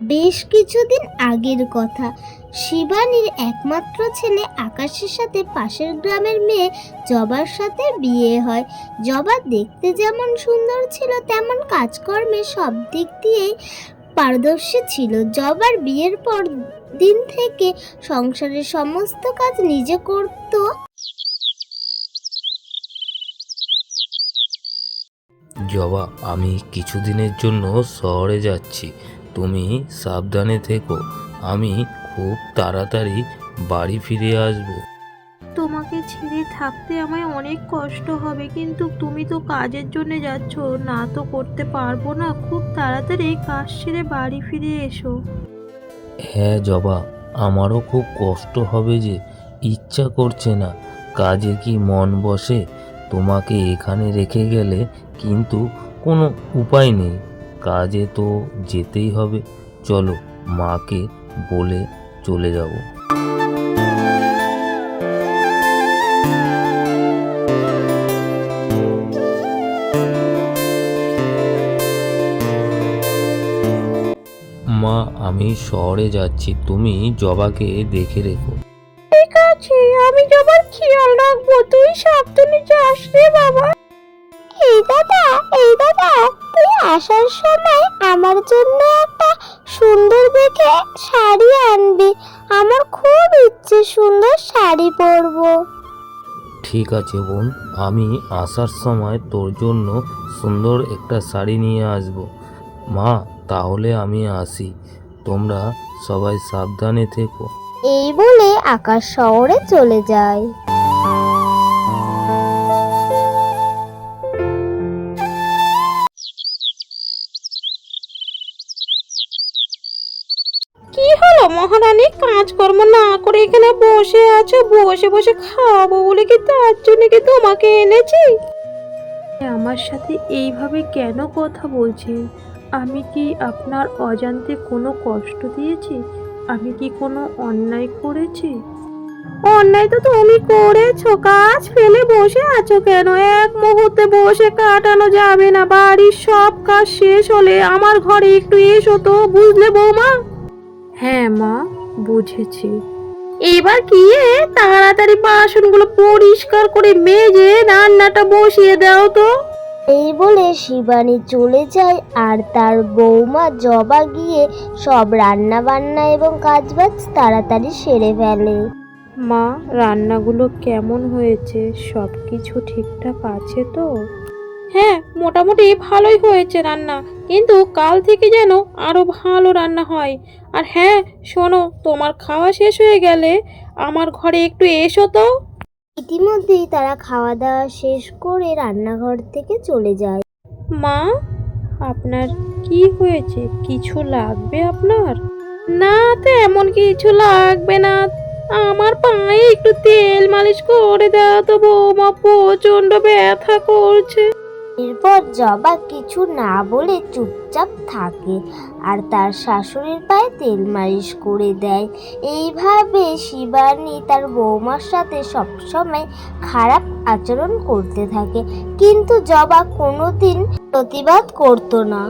বেশ কিছুদিন আগের কথা। শিবানীর একমাত্র ছেলে আকাশের সাথে পাশের গ্রামের মেয়ে জবার সাথে বিয়ে হয়। জবা দেখতে যেমন সুন্দর ছিল, তেমন কাজকর্মে সব দিক দিয়েই পারদর্শী ছিল। জবার বিয়ের পর দিন থেকে সংসারের সমস্ত কাজ নিজে করত। জবা, আমি কিছুদিনের জন্য শহরে যাচ্ছি। তুমি সাবধানে থেকো আমি খুব তাড়াতাড়ি বাড়ি ফিরে আসব। তোমাকে ছেড়ে থাকতে আমায় অনেক কষ্ট হবে কিন্তু তুমি তো কাজের জন্য যাচ্ছ না তো করতে পারব না। খুব তাড়াতাড়ি কাজ সেরে বাড়ি ফিরে এসো। হ্যাঁ জবা আমারও খুব কষ্ট হবে যে ইচ্ছা করছে না কাজে কি মন বসে? তোমাকে এখানে রেখে গেলে কিন্তু কোনো উপায় নেই। কাজে তো যেতেই হবে। চলো মাকে বলে চলে যাব। মা, আমি শহরে যাচ্ছি। তুমি জবাকে দেখে রেখো। ঠিক আছে, আমি জবার খেয়াল রাখব। তুই সাবধানে যাস রে বাবা। এই দাদা এই দাদা। আসার সময় আমার জন্য একটা সুন্দর দেখে শাড়ি আনবি। আমার খুব ইচ্ছে সুন্দর শাড়ি পরবো। ঠিক আছে বোন আমি আসার সময় তোর জন্য সুন্দর একটা শাড়ি নিয়ে আসব। মা তাহলে আমি আসি। তোমরা সবাই সাবধানে থেকো। এই বলে আকাশ শহরে চলে যায়। হলো? মহারানী কাজকর্ম না করে এখানে বসে আছো বসে বসে খাব বলে কি তার জন্য কি তোমাকে এনেছি? আমার সাথে এইভাবে কেন কথা বলছেন আমি কি আপনার অজান্তে কোনো কষ্ট দিয়েছি? আমি কি কোনো অন্যায় করেছি? অন্যায় তো তুমি করেছ কাজ ফেলে বসে আছো কেন? এক মুহূর্তে বসে কাটানো যাবে না বাড়ির সব কাজ শেষ হলে আমার ঘরে একটু এসো তো বুঝলে বৌমা? হ্যাঁ মা বুঝেছি। এবার কি এ, তাড়াতাড়ি বাসনগুলো পরিষ্কার করে মেজে রান্নাটা বসিয়ে দাও তো। এই বলে শিবানী চলে যায় আর তার বৌমা জবা গিয়ে সব রান্না বান্না এবং কাজবাজ তাড়াতাড়ি সেরে ফেলে। মা রান্নাগুলো কেমন হয়েছে? সব কিছু ঠিকঠাক আছে তো? হ্যাঁ মোটামুটি ভালোই হয়েছে রান্না। কিন্তু কাল থেকে যেন আরও ভালো রান্না হয়। আর হ্যাঁ শোনো তোমার খাওয়া শেষ হয়ে গেলে আমার ঘরে একটু এসো তো। ইতিমধ্যেই তারা খাওয়া দাওয়া শেষ করে রান্নাঘর থেকে চলে যায়। মা আপনার কি হয়েছে? কিছু লাগবে আপনার? না তেমন কিছু লাগবে না। আমার পায়ে একটু তেল মালিশ করে দাও তো বৌমা প্রচণ্ড ব্যথা করছে। এরপর জবা কিছু না বলে চুপচাপ থাকে আর তার শাশুড়ির পায়ে তেল মালিশ করে দেয়। এইভাবে শিবানী তার বৌমার সাথে সবসময় খারাপ আচরণ করতে থাকে। কিন্তু জবা কোনোদিন প্রতিবাদ করতো না।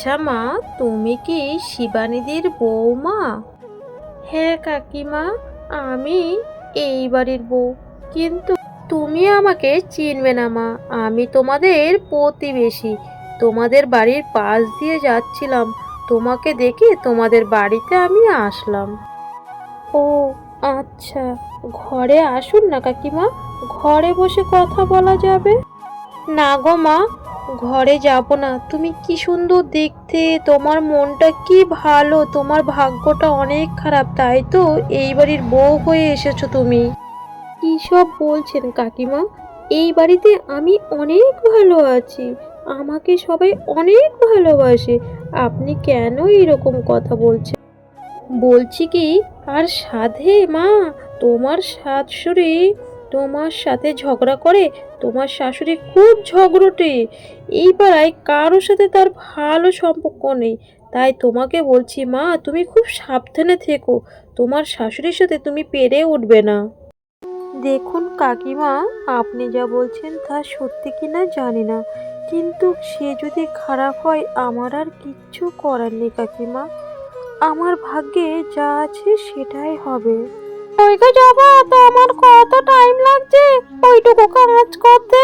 আচ্ছা মা, তুমি কি শিবানীদির বৌমা? হ্যাঁ কাকিমা, আমি এই বাড়ির বউ। কিন্তু তুমি আমাকে চিনবে না মা, আমি তোমাদের প্রতিবেশী। তোমাদের বাড়ির পাশ দিয়ে যাচ্ছিলাম, তোমাকে দেখে তোমাদের বাড়িতে আমি আসলাম। ও আচ্ছা ঘরে আসুন না কাকিমা, ঘরে বসে কথা বলা যাবে? না গো মা ঘরে যাব না। তুমি কি সুন্দর দেখতে, তোমার মনটা কি ভালো, তোমার ভাগ্যটা অনেক খারাপ, তাই তো? এই বাড়ির বউ হয়ে এসেছ তুমি। কি সব বলছেন কাকিমা? এই বাড়িতে আমি অনেক ভালো আছি। আমাকে সবাই অনেক ভালোবাসে। আপনি কেন এরকম কথা বলছেন? বলছি কি, আর সাধে মা, তোমার শাশুড়ি তোমার সাথে ঝগড়া করে তোমার শাশুড়ি খুব ঝগড়টে। এই পাড়ায় কারোর সাথে তার ভালো সম্পর্ক নেই। তাই তোমাকে বলছি, মা, তুমি খুব সাবধানে থেকো। তোমার শাশুড়ির সাথে তুমি পেরে উঠবে না। দেখুন কাকিমা, আপনি যা বলছেন তা সত্যি কিনা জানি না। কিন্তু সে যদি খারাপ হয়, আমার আর কিচ্ছু করার নেই কাকিমা। আমার ভাগ্যে যা আছে সেটাই হবে। ওইকে যাব তো আমার কত টাইম লাগছে? ওইটুকু কাজ করতে।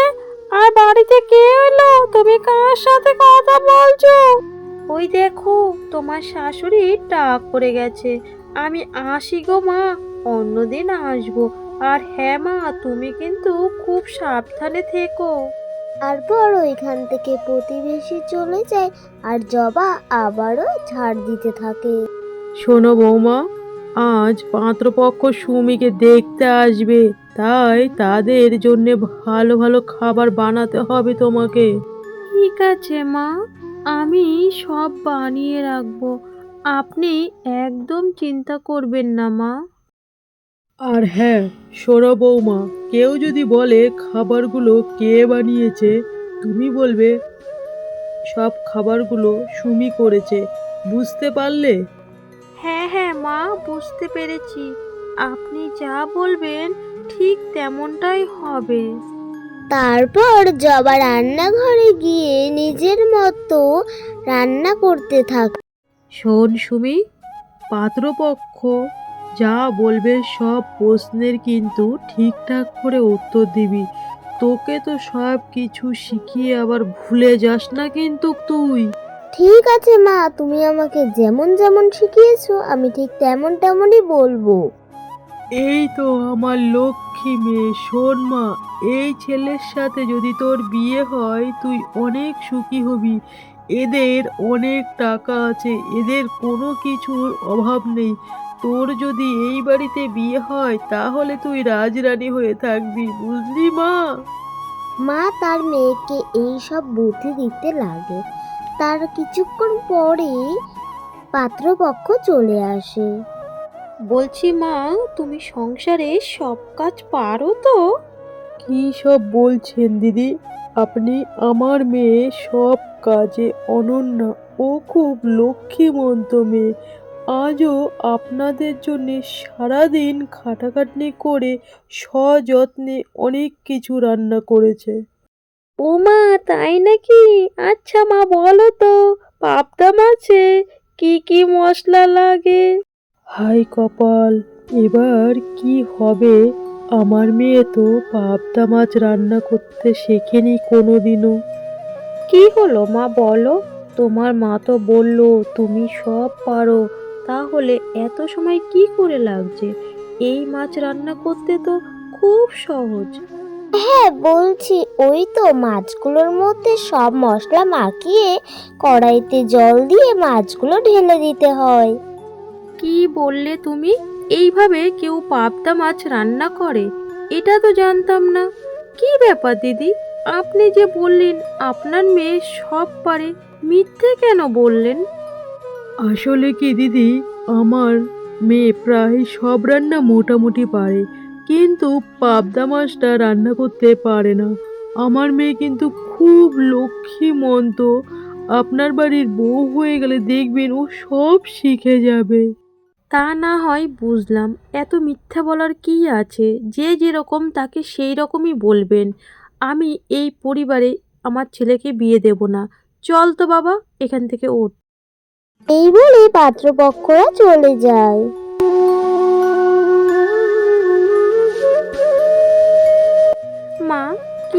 আর বাড়িতে কে এলো? তুমি কার সাথে কথা বলছো? ওই দেখো তোমার শাশুড়ি টাক করে গেছে। আমি আসি গো মা অন্যদিন আসব। আর হ্যাঁ মা তুমি কিন্তু খুব সাবধানে থেকো। তারপর ওইখান থেকে প্রতিবেশী চলে যায় আর জবা আবারও ঝাড় দিতে থাকে। শোনো বৌমা আজ পাত্রপক্ষ সুমিকে দেখতে আসবে। তাই তাদের জন্য ভালো ভালো খাবার বানাতে হবে তোমাকে। ঠিক আছে মা। আমি সব বানিয়ে রাখব। আপনি একদম চিন্তা করবেন না মা। আর হ্যাঁ শোনো বৌমা কেউ যদি বলে খাবারগুলো কে বানিয়েছে তুমি বলবে সব খাবারগুলো সুমি করেছে। বুঝতে পারলে? হ্যাঁ হ্যাঁ মা বুঝতে পেরেছি। আপনি যা বলবেন ঠিক তেমনটাই হবে। তারপর জবা রান্নাঘরে গিয়ে নিজের মতো রান্না করতে থাক। শোন সুমি পাত্রপক্ষ যা বলবে সব প্রশ্নের কিন্তু ঠিকঠাক করে উত্তর দিবি। তোকে তো সব কিছু শিখিয়ে আবার ভুলে যাস না কিন্তু তুই। ঠিক আছে মা। তুমি আমাকে যেমন যেমন শিখিয়েছো আমি ঠিক তেমন তেমনই বলব। এই তো আমার লক্ষ্মী মেয়ে। শোন মা এই ছেলের সাথে যদি তোর বিয়ে হয় তুই অনেক সুখী হবি। এদের অনেক টাকা আছে এদের কোনো কিছুর অভাব নেই। তোর যদি এই বাড়িতে বিয়ে হয় তাহলে তুই রাজরানী হয়ে থাকবি বুঝলি মা? মা তার মেয়েকে এই সব বুদ্ধি দিতে লাগে। তার কিছুক্ষণ পরে পাত্রপক্ষ চলে আসে। বলছি মা তুমি সংসারে সব কাজ পারো তো? কি সব বলছেন দিদি? আপনি আমার মেয়ে সব কাজে অনন্যা ও খুব লক্ষ্মীমন্ত মেয়ে। আজও আপনাদের জন্য সারাদিন খাটাখাটনি করে সযত্নে অনেক কিছু রান্না করেছে। ও মা তাই নাকি? আচ্ছা মা বলো তো পাবদা মাছে কি কি মশলা লাগে? হাই কপাল এবার কি হবে? আমার মেয়ে তো পাবদা মাছ রান্না করতে শেখেনি কোনোদিনও। কি হলো মা বলো? তোমার মা তো বলল তুমি সব পারো। তাহলে এত সময় কি করে লাগছে? এই মাছ রান্না করতে তো খুব সহজ। হ্যাঁ বলছি ওই তো মাছগুলোর মধ্যে সব মশলা মাখিয়ে কড়াইতে জল দিয়ে মাছগুলো ঢেলে দিতে হয়। কি বললে তুমি? এইভাবে কেউ পাবদা মাছ রান্না করে এটা তো জানতাম না। কি ব্যাপার দিদি? আপনি যে বললেন আপনার মেয়ে সব পারে মিথ্যে কেন বললেন? আসলে কি দিদি আমার মেয়ে প্রায় সব রান্না মোটামুটি পারে কিন্তু পাবদা মাছটা রান্না করতে পারে না। আমার মেয়ে কিন্তু খুব লক্ষ্মীমন্ত। আপনার বাড়ির বউ হয়ে গেলে দেখবেন ও সব শিখে যাবে। তা না হয় বুঝলাম এত মিথ্যা বলার কি আছে? যে যেরকম তাকে সেই রকমই বলবেন। আমি এই পরিবারে আমার ছেলেকে বিয়ে দেব না। চল তো বাবা এখান থেকে ওঠ এই বলে পাত্রপক্ষরা চলে যায়।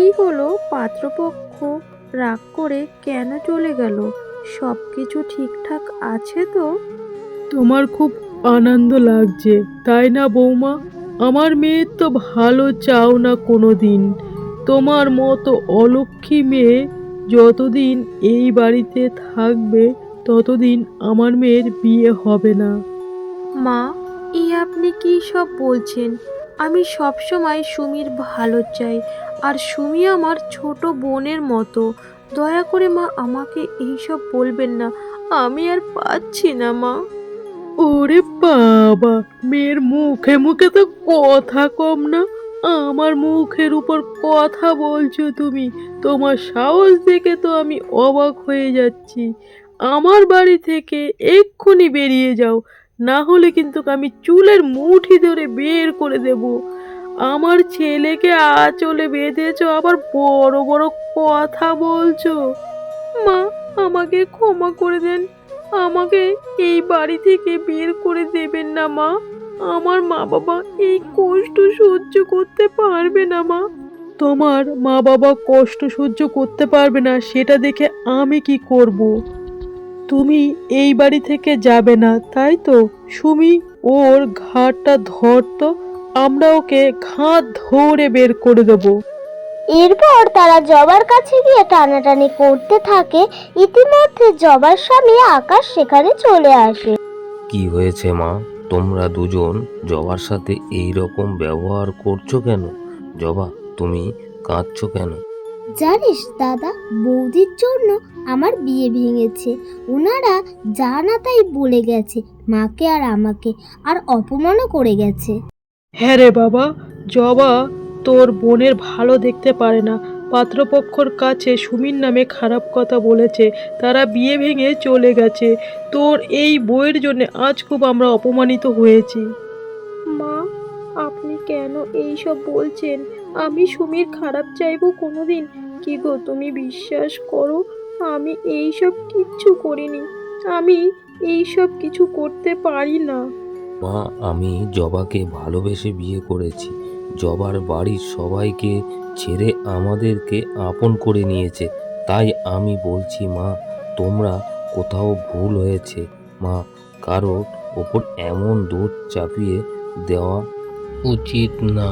কি হলো পাত্রপক্ষ রাগ করে কেন চলে গেল? সব কিছু ঠিকঠাক আছে তো? তোমার খুব আনন্দ লাগছে তাই না বৌমা? আমার মেয়ের তো ভালো চাও না কোনো দিন তোমার মতো অলক্ষী মেয়ে যতদিন এই বাড়িতে থাকবে ততদিন আমার মেয়ের বিয়ে হবে না। মা এই আপনি কি সব বলছেন? আমি সব সময় সুমির ভালো চাই, আর সুমি আমার ছোট বোনের মতো। দয়া করে মা, আমাকে এইসব বলবেন না। আমি আর পাচ্ছি না, মা। ওরে বাবা, মেয়ের মুখে মুখে তো কথা কম না। আমার মুখের উপর কথা বলছো তুমি। তোমার সাহস দেখে তো আমি অবাক হয়ে যাচ্ছি। আমার বাড়ি থেকে এক্ষুনি বেরিয়ে যাও। না হলে কিন্তু আমি চুলের মুঠি ধরে বের করে দেব। আমার ছেলেকে আঁচলে বেঁধেছো, আবার বড় বড় কথা বলছো। মা, আমাকে ক্ষমা করে দেন। আমাকে এই বাড়ি থেকে বের করে দেবেন না, মা। আমার মা বাবা এই কষ্ট সহ্য করতে পারবে না, মা। তোমার মা বাবা কষ্ট সহ্য করতে পারবে না, সেটা দেখে আমি কি করব? তুমি এই বাড়ি থেকে যাবে না তাই তো? সুমি ওর ঘাটটা ধরতো আমরা ওকে ঘাট ধরে বের করে দেবো। এরপর তারা জবার কাছে গিয়ে টানাটানি করতে থাকে। ইতিমধ্যে জবার স্বামী আকাশ সেখানে চলে আসে। কি হয়েছে মা? তোমরা দুজন জবার সাথে এই রকম ব্যবহার করছ কেন? জবা তুমি কাঁদছো কেন? জানিস দাদা বৌদির জন্য আমার বিয়ে ভেঙেছে। ওনারা যা না তাই বলে গেছে মাকে আর আমাকে আর অপমানও করে গেছে। হ্যাঁ রে বাবা জবা তোর বোনের ভালো দেখতে পারে না। পাত্রপক্ষর কাছে সুমির নামে খারাপ কথা বলেছে তারা বিয়ে ভেঙে চলে গেছে। তোর এই বইয়ের জন্য আজ খুব আমরা অপমানিত হয়েছি। মা আপনি কেন এই সব বলছেন? আমি সুমির খারাপ চাইব কোনোদিন। কি গো তুমি বিশ্বাস করো, আমি এই সব কিচ্ছু করিনি। আমি এই সব কিছু করতে পারি না। মা, আমি জবাকে ভালোবেসে বিয়ে করেছি। জবার বাড়ির সবাইকে ছেড়ে আমাদেরকে আপন করে নিয়েছে। তাই আমি বলছি, মা, তোমরা কোথাও ভুল হয়েছে। মা, কারোর ওপর এমন দোষ চাপিয়ে দেওয়া উচিত না।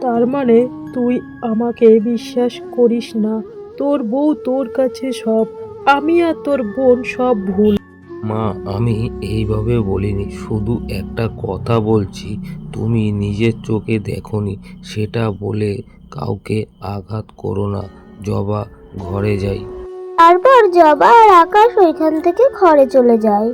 তার মানে তুই আমাকে বিশ্বাস করিস না। তোর বউ তোর কাছে সব। আমি আর তোর বোন সব ভুল। মা আমি এইভাবে বলিনি। শুধু একটা কথা বলছি তুমি নিজের চোখে দেখনি। সেটা বলে কাউকে আঘাত করো না। জবা ঘরে যাই। তারপর জবা আর আকাশ ওইখান থেকে ঘরে চলে যায়।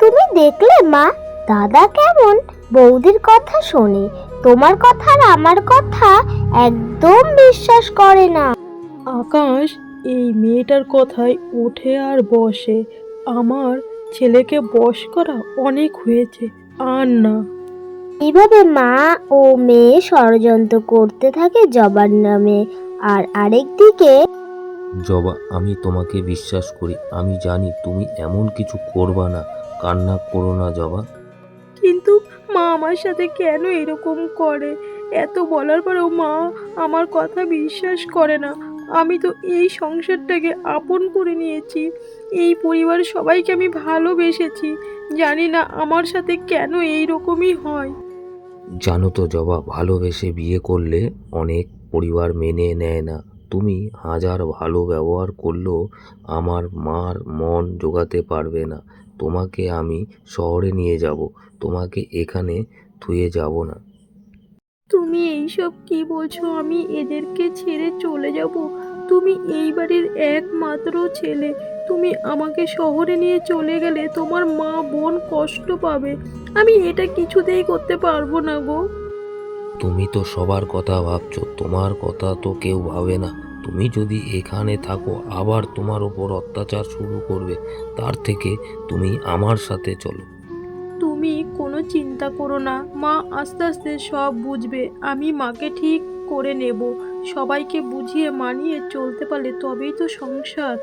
তুমি দেখলে মা দাদা কেমন? বৌদির কথা শোনে তোমার কথা আর আমার কথা একদম বিশ্বাস করে না। আকাশ এই মেয়েটার কথায় ওঠে আর বসে। আমার ছেলেকে বশ করা অনেক হয়েছে আর না। এভাবে মা ও মেয়ে ষড়যন্ত্র করতে থাকে জবার নামে আর আরেকদিকে জবা আমি তোমাকে বিশ্বাস করি আমি জানি তুমি এমন কিছু করবা না কান্না করো না জবা। কিন্তু মা আমার সাথে কেন এরকম করে? এত বলার পরেও মা আমার কথা বিশ্বাস করে না। আমি তো এই সংসারটাকে আপন করে নিয়েছি। এই পরিবারের সবাইকে আমি ভালোবেসেছি। জানি না আমার সাথে কেন এই রকমই হয়। জানো তো জবা, ভালোবেসে বিয়ে করলে অনেক পরিবার মেনে নেয় না। তুমি হাজার ভালো ব্যবহার করলেও আমার মার মন জোগাতে পারবে না। তোমাকে আমি শহরে নিয়ে যাব তোমাকে এখানে থুয়ে যাব না। তুমি এইসব কি বলছো? আমি এদেরকে ছেড়ে চলে যাব। তুমি এই বাড়ির একমাত্র ছেলে। তুমি আমাকে শহরে নিয়ে চলে গেলে তোমার মা বোন কষ্ট পাবে। আমি এটা কিছুতেই করতে পারব না গো। তুমি তো সবার কথা ভাবছ তোমার কথা তো কেউ ভাবে না। তুমি যদি এখানে থাকো আবার তোমার ওপর অত্যাচার শুরু করবে তার থেকে তুমি আমার সাথে চলো। তুমি কোনো চিন্তা করো না মা আস্তে আস্তে সব বুঝবে আমি মাকে ঠিক করে নেব। সবাইকে বুঝিয়ে মানিয়ে চলতে পারলে তবেই তো সংসার।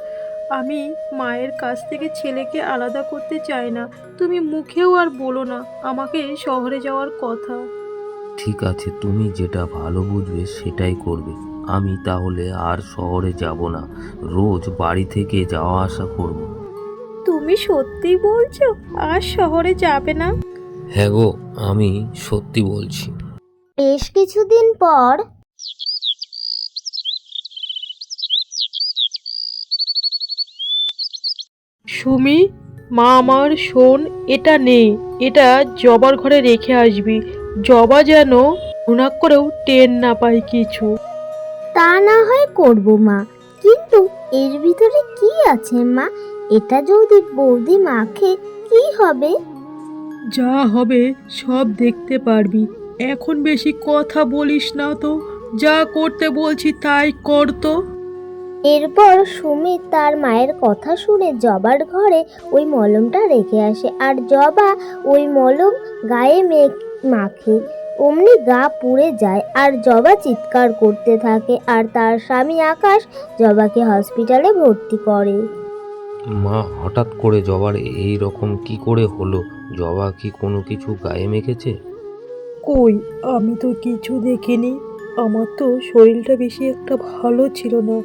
আমি মায়ের কাছ থেকে ছেলেকে আলাদা করতে চাই না তুমি মুখেও আর বলো না আমাকে শহরে যাওয়ার কথা। ঠিক আছে তুমি যেটা ভালো বুঝবে সেটাই করবে। আমি তাহলে আর শহরে যাব না। রোজ বাড়ি থেকে যাওয়া আসা করব। তুমি সত্যি বলছো আর শহরে যাবে না? হ্যাঁ গো আমি সত্যি বলছি। বেশ কিছুদিন পর সুমি মা আমার শোন এটা নে এটা জবার ঘরে রেখে আসবি। জবা যেন ঘুণাক করেও টেন না পায় কিছু। তা না হয় করব মা। কিন্তু এর ভিতরে কি আছে মা? এটা যদি বৌদি মাখে কি হবে? যা হবে সব দেখতে পারবি। এখন বেশি কথা বলিস না তো। যা করতে বলছি তাই কর তো। এরপর সুমিত তার মায়ের কথা শুনে জবার ঘরে ওই মলমটা রেখে আসে। আর জবা ওই মলম গায়ে মেখ- মাখে। অমনি গা পুড়ে যায় আর জবা চিৎকার করতে থাকে আর তার স্বামী আকাশ জবাকে হসপিটালে ভর্তি করে। মা হঠাৎ করে জবার এই রকম কি করে হলো? জবা কি কোনো কিছু গায়ে মেখেছে? কই আমি তো কিছু দেখিনি। আমার তো শরীরটা বেশি একটা ভালো ছিল না।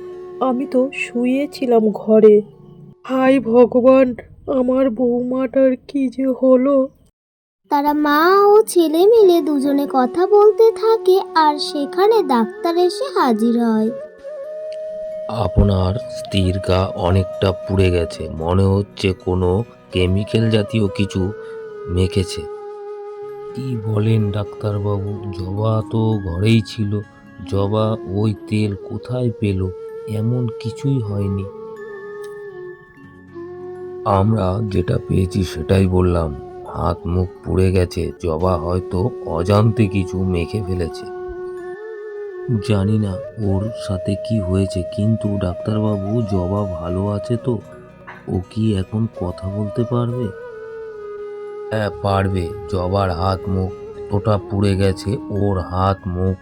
আমি তো শুয়েছিলাম ঘরে। হাই ভগবান আমার বৌমাটার কি যে হলো? তারা মা ও ছেলে মিলে দুজনে কথা বলতে থাকে আর সেখানে ডাক্তার এসে হাজির হয়। আপনার স্ত্রীর গা অনেকটা পুড়ে গেছে। মনে হচ্ছে কোনো কেমিক্যাল জাতীয় কিছু মেখেছে। কি বলেন ডাক্তারবাবু? জবা তো ঘরেই ছিল। জবা ওই তেল কোথায় পেল? এমন কিছুই হয়নি। আমরা যেটা পেয়েছি সেটাই বললাম। হাত মুখ পুড়ে গেছে, জবা হয়তো অজান্তে কিছু মেখে ফেলেছে। জানি না ওর সাথে কি হয়েছে, কিন্তু ডাক্তারবাবু জবা ভালো আছে তো, ও কি এখন কথা বলতে পারবে? হ্যাঁ পারবে। জবার হাত মুখ ওটা পুড়ে গেছে, ওর হাত মুখ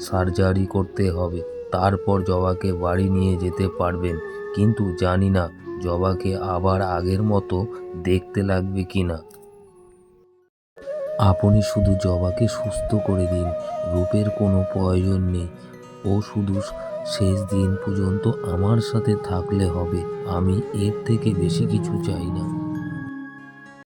সার্জারি করতে হবে। তারপর জবাকে বাড়ি নিয়ে যেতে পারবেন। কিন্তু জানি না জবাকে আবার আগের মতো দেখতে লাগবে কি না আপনি শুধু জবাকে সুস্থ করে দিন, রূপের কোনো প্রয়োজন নেই। ও শুধু শেষ দিন পর্যন্ত আমার সাথে থাকলে হবে, আমি এর থেকে বেশি কিছু চাই না।